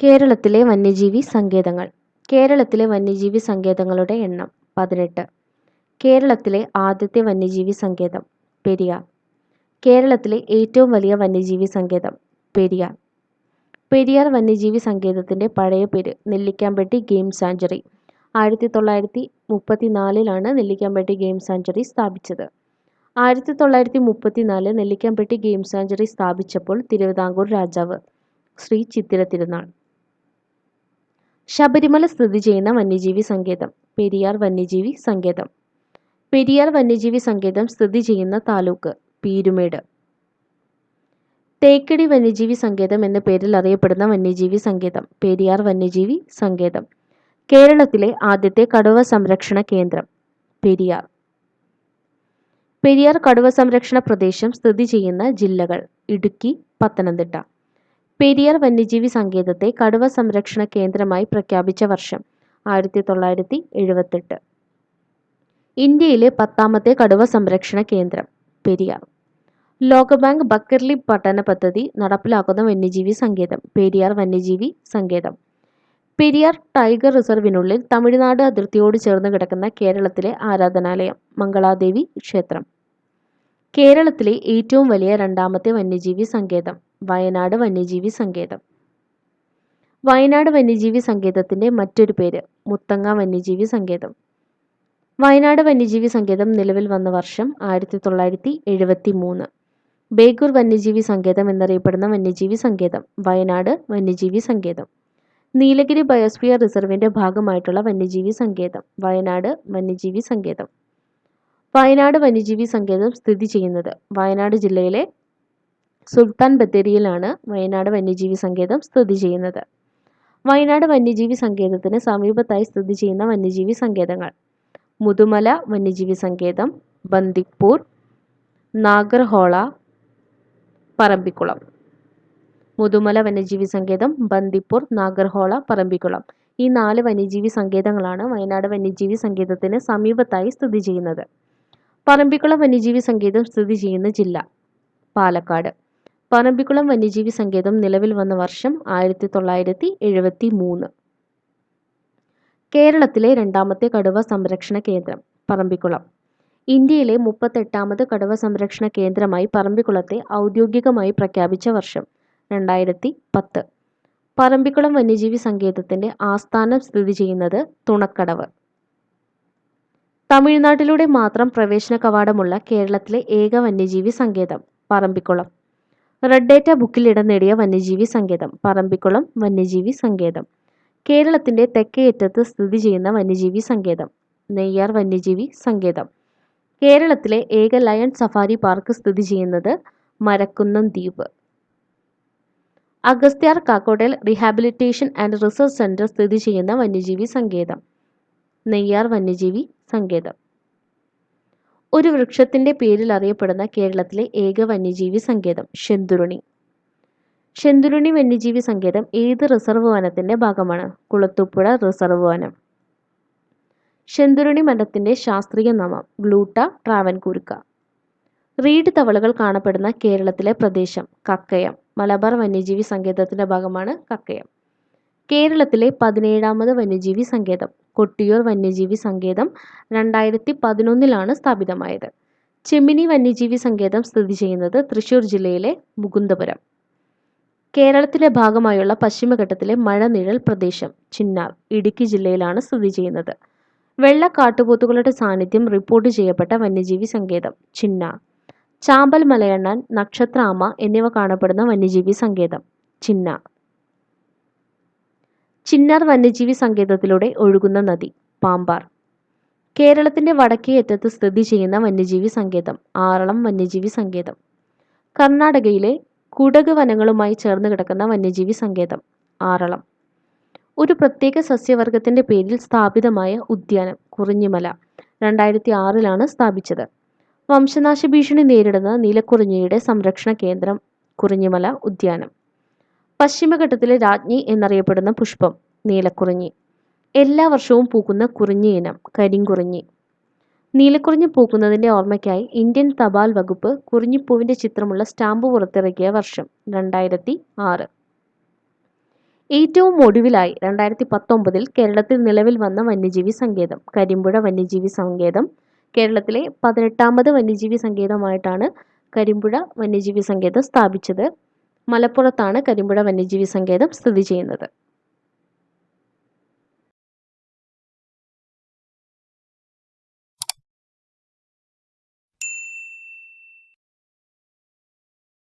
കേരളത്തിലെ വന്യജീവി സങ്കേതങ്ങൾ. കേരളത്തിലെ വന്യജീവി സങ്കേതങ്ങളുടെ എണ്ണം പതിനെട്ട്. കേരളത്തിലെ ആദ്യത്തെ വന്യജീവി സങ്കേതം പെരിയാർ. കേരളത്തിലെ ഏറ്റവും വലിയ വന്യജീവി സങ്കേതം പെരിയാർ. പെരിയാർ വന്യജീവി സങ്കേതത്തിന്റെ പഴയ പേര് നെല്ലിക്കാമ്പെട്ടി ഗെയിം സാഞ്ചുറി. ആയിരത്തി തൊള്ളായിരത്തി മുപ്പത്തി നാലിലാണ് നെല്ലിക്കാമ്പട്ടി ഗെയിം സാഞ്ചുറി സ്ഥാപിച്ചത്. ആയിരത്തി തൊള്ളായിരത്തി മുപ്പത്തിനാല് നെല്ലിക്കാമ്പെട്ടി ഗെയിം സാഞ്ചുറി സ്ഥാപിച്ചപ്പോൾ തിരുവിതാംകൂർ രാജാവ് ശ്രീ ചിത്തിര തിരുനാൾ. ശബരിമല സ്ഥിതി ചെയ്യുന്ന വന്യജീവി സങ്കേതം പെരിയാർ വന്യജീവി സങ്കേതം. പെരിയാർ വന്യജീവി സങ്കേതം സ്ഥിതി ചെയ്യുന്ന താലൂക്ക് പീരുമേട്. തേക്കടി വന്യജീവി സങ്കേതം എന്ന പേരിൽ അറിയപ്പെടുന്ന വന്യജീവി സങ്കേതം പെരിയാർ വന്യജീവി സങ്കേതം. കേരളത്തിലെ ആദ്യത്തെ കടുവ സംരക്ഷണ കേന്ദ്രം പെരിയാർ. പെരിയാർ കടുവ സംരക്ഷണ പ്രദേശം സ്ഥിതി ചെയ്യുന്ന ജില്ലകൾ ഇടുക്കി പത്തനംതിട്ട. പെരിയാർ വന്യജീവി സങ്കേതത്തെ കടുവ സംരക്ഷണ കേന്ദ്രമായി പ്രഖ്യാപിച്ച വർഷം ആയിരത്തി തൊള്ളായിരത്തി എഴുപത്തെട്ട് ഇന്ത്യയിലെ പത്താമത്തെ കടുവ സംരക്ഷണ കേന്ദ്രം പെരിയാർ. ലോകബാങ്ക് ബക്കർലി പഠന പദ്ധതി നടപ്പിലാക്കുന്ന വന്യജീവി സങ്കേതം പെരിയാർ വന്യജീവി സങ്കേതം. പെരിയാർ ടൈഗർ റിസർവിനുള്ളിൽ തമിഴ്നാട് അതിർത്തിയോട് ചേർന്ന് കിടക്കുന്ന കേരളത്തിലെ ആരാധനാലയം മംഗളാദേവി ക്ഷേത്രം. കേരളത്തിലെ ഏറ്റവും വലിയ രണ്ടാമത്തെ വന്യജീവി സങ്കേതം വയനാട് വന്യജീവി സങ്കേതം. വയനാട് വന്യജീവി സങ്കേതത്തിന്റെ മറ്റൊരു പേര് മുത്തങ്ങ വന്യജീവി സങ്കേതം. വയനാട് വന്യജീവി സങ്കേതം നിലവിൽ വന്ന വർഷം ആയിരത്തി തൊള്ളായിരത്തി എഴുപത്തി മൂന്ന് ബേഗൂർ വന്യജീവി സങ്കേതം എന്നറിയപ്പെടുന്ന വന്യജീവി സങ്കേതം വയനാട് വന്യജീവി സങ്കേതം. നീലഗിരി ബയോസ്ഫിയർ റിസർവിന്റെ ഭാഗമായിട്ടുള്ള വന്യജീവി സങ്കേതം വയനാട് വന്യജീവി സങ്കേതം. വയനാട് വന്യജീവി സങ്കേതം സ്ഥിതി ചെയ്യുന്നത് വയനാട് ജില്ലയിലെ സുൽത്താൻ ബത്തേരിയിലാണ് വയനാട് വന്യജീവി സങ്കേതം സ്ഥിതി ചെയ്യുന്നത്. വയനാട് വന്യജീവി സങ്കേതത്തിന് സമീപത്തായി സ്ഥിതി ചെയ്യുന്ന വന്യജീവി സങ്കേതങ്ങൾ മുതുമല വന്യജീവി സങ്കേതം ബന്ദിപ്പൂർ നാഗർഹോള പറമ്പിക്കുളം. മുതുമല വന്യജീവി സങ്കേതം ബന്ദിപ്പൂർ നാഗർഹോള പറമ്പിക്കുളം ഈ നാല് വന്യജീവി സങ്കേതങ്ങളാണ് വയനാട് വന്യജീവി സങ്കേതത്തിന് സമീപത്തായി സ്ഥിതി ചെയ്യുന്നത്. പറമ്പിക്കുളം വന്യജീവി സങ്കേതം സ്ഥിതി ചെയ്യുന്ന ജില്ല പാലക്കാട്. പറമ്പിക്കുളം വന്യജീവി സങ്കേതം നിലവിൽ വന്ന വർഷം ആയിരത്തി തൊള്ളായിരത്തി എഴുപത്തി മൂന്ന് കേരളത്തിലെ രണ്ടാമത്തെ കടുവ സംരക്ഷണ കേന്ദ്രം പറമ്പിക്കുളം. ഇന്ത്യയിലെ മുപ്പത്തെട്ടാമത് കടുവ സംരക്ഷണ കേന്ദ്രമായി പറമ്പിക്കുളത്തെ ഔദ്യോഗികമായി പ്രഖ്യാപിച്ച വർഷം രണ്ടായിരത്തി പത്ത് പറമ്പിക്കുളം വന്യജീവി സങ്കേതത്തിന്റെ ആസ്ഥാനം സ്ഥിതി ചെയ്യുന്നത് തുണക്കടവ്. തമിഴ്നാട്ടിലൂടെ മാത്രം പ്രവേശന കവാടമുള്ള കേരളത്തിലെ ഏക വന്യജീവി സങ്കേതം പറമ്പിക്കുളം. റെഡ് ഡേറ്റ ബുക്കിൽ ഇടം നേടിയ വന്യജീവി സങ്കേതം. പറമ്പിക്കുളം വന്യജീവി സങ്കേതം. കേരളത്തിന്റെ തെക്കേയറ്റത്ത് സ്ഥിതി ചെയ്യുന്ന വന്യജീവി സങ്കേതം. നെയ്യാർ വന്യജീവി സങ്കേതം. കേരളത്തിലെ ഏക ലയൺ സഫാരി പാർക്ക് സ്ഥിതി ചെയ്യുന്നത് മരക്കുന്നം ദ്വീപ്. Agasthyar Kakkottal rehabilitation and research centre സ്ഥിതി ചെയ്യുന്ന വന്യജീവി സങ്കേതം. നെയ്യാർ വന്യജീവി സങ്കേതം. ഒരു വൃക്ഷത്തിന്റെ പേരിൽ അറിയപ്പെടുന്ന കേരളത്തിലെ ഏക വന്യജീവി സങ്കേതം ശെന്തുരുണി. ശെന്തുരുണി വന്യജീവി സങ്കേതം ഏത് റിസർവ് വനത്തിന്റെ ഭാഗമാണ്? കുളത്തൂപ്പുഴ റിസർവ് വനം. ശെന്തുരുണി മരത്തിന്റെ ശാസ്ത്രീയ നാമം ഗ്ലൂട്ട ട്രാവൻകൂർക്ക. റീഡ് തവളകൾ കാണപ്പെടുന്ന കേരളത്തിലെ പ്രദേശം കക്കയം. മലബാർ വന്യജീവി സങ്കേതത്തിന്റെ ഭാഗമാണ് കക്കയം. കേരളത്തിലെ പതിനേഴാമത് വന്യജീവി സങ്കേതം കൊട്ടിയൂർ വന്യജീവി സങ്കേതം രണ്ടായിരത്തി പതിനൊന്നിലാണ് സ്ഥാപിതമായത്. ചെമ്മിനി വന്യജീവി സങ്കേതം സ്ഥിതി ചെയ്യുന്നത് തൃശൂർ ജില്ലയിലെ മുകുന്ദപുരം. കേരളത്തിലെ ഭാഗമായുള്ള പശ്ചിമഘട്ടത്തിലെ മഴനിഴൽ പ്രദേശം ചിന്നാർ ഇടുക്കി ജില്ലയിലാണ് സ്ഥിതി ചെയ്യുന്നത്. വെള്ള കാട്ടുപോത്തുകളുടെ സാന്നിധ്യം റിപ്പോർട്ട് ചെയ്യപ്പെട്ട വന്യജീവി സങ്കേതം ചിന്നാർ. ചാമ്പൽ മലയണ്ണാൻ നക്ഷത്രാമ എന്നിവ കാണപ്പെടുന്ന വന്യജീവി സങ്കേതം ചിന്നാർ. ചിന്നാർ വന്യജീവി സങ്കേതത്തിലൂടെ ഒഴുകുന്ന നദി പാമ്പാർ. കേരളത്തിന്റെ വടക്കേ അറ്റത്ത് സ്ഥിതി ചെയ്യുന്ന വന്യജീവി സങ്കേതം ആറളം വന്യജീവി സങ്കേതം. കർണാടകയിലെ കുടക് വനങ്ങളുമായി ചേർന്ന് കിടക്കുന്ന വന്യജീവി സങ്കേതം ആറളം. ഒരു പ്രത്യേക സസ്യവർഗത്തിന്റെ പേരിൽ സ്ഥാപിതമായ ഉദ്യാനം കുറിഞ്ഞിമല രണ്ടായിരത്തി ആറിലാണ് സ്ഥാപിച്ചത്. വംശനാശ ഭീഷണി നേരിടുന്ന നീലക്കുറിഞ്ഞിയുടെ സംരക്ഷണ കേന്ദ്രം കുറിഞ്ഞിമല ഉദ്യാനം. പശ്ചിമഘട്ടത്തിലെ രാജ്ഞി എന്നറിയപ്പെടുന്ന പുഷ്പം നീലക്കുറിഞ്ഞി. എല്ലാ വർഷവും പൂക്കുന്ന കുറിഞ്ഞി ഇനം കരിങ്കുറിഞ്ഞി. നീലക്കുറിഞ്ഞി പൂക്കുന്നതിന്റെ ഓർമ്മയ്ക്കായി ഇന്ത്യൻ തപാൽ വകുപ്പ് കുറിഞ്ഞിപ്പൂവിന്റെ ചിത്രമുള്ള സ്റ്റാമ്പ് പുറത്തിറക്കിയ വർഷം രണ്ടായിരത്തി ആറ് ഏറ്റവും ഒടുവിലായി രണ്ടായിരത്തി പത്തൊമ്പതിൽ കേരളത്തിൽ നിലവിൽ വന്ന വന്യജീവി സങ്കേതം കരിമ്പുഴ വന്യജീവി സങ്കേതം. കേരളത്തിലെ പതിനെട്ടാമത് വന്യജീവി സങ്കേതമായിട്ടാണ് കരിമ്പുഴ വന്യജീവി സങ്കേതം സ്ഥാപിച്ചത്. മലപ്പുറത്താണ് കരിമ്പുഴ വന്യജീവി സങ്കേതം സ്ഥിതി ചെയ്യുന്നത്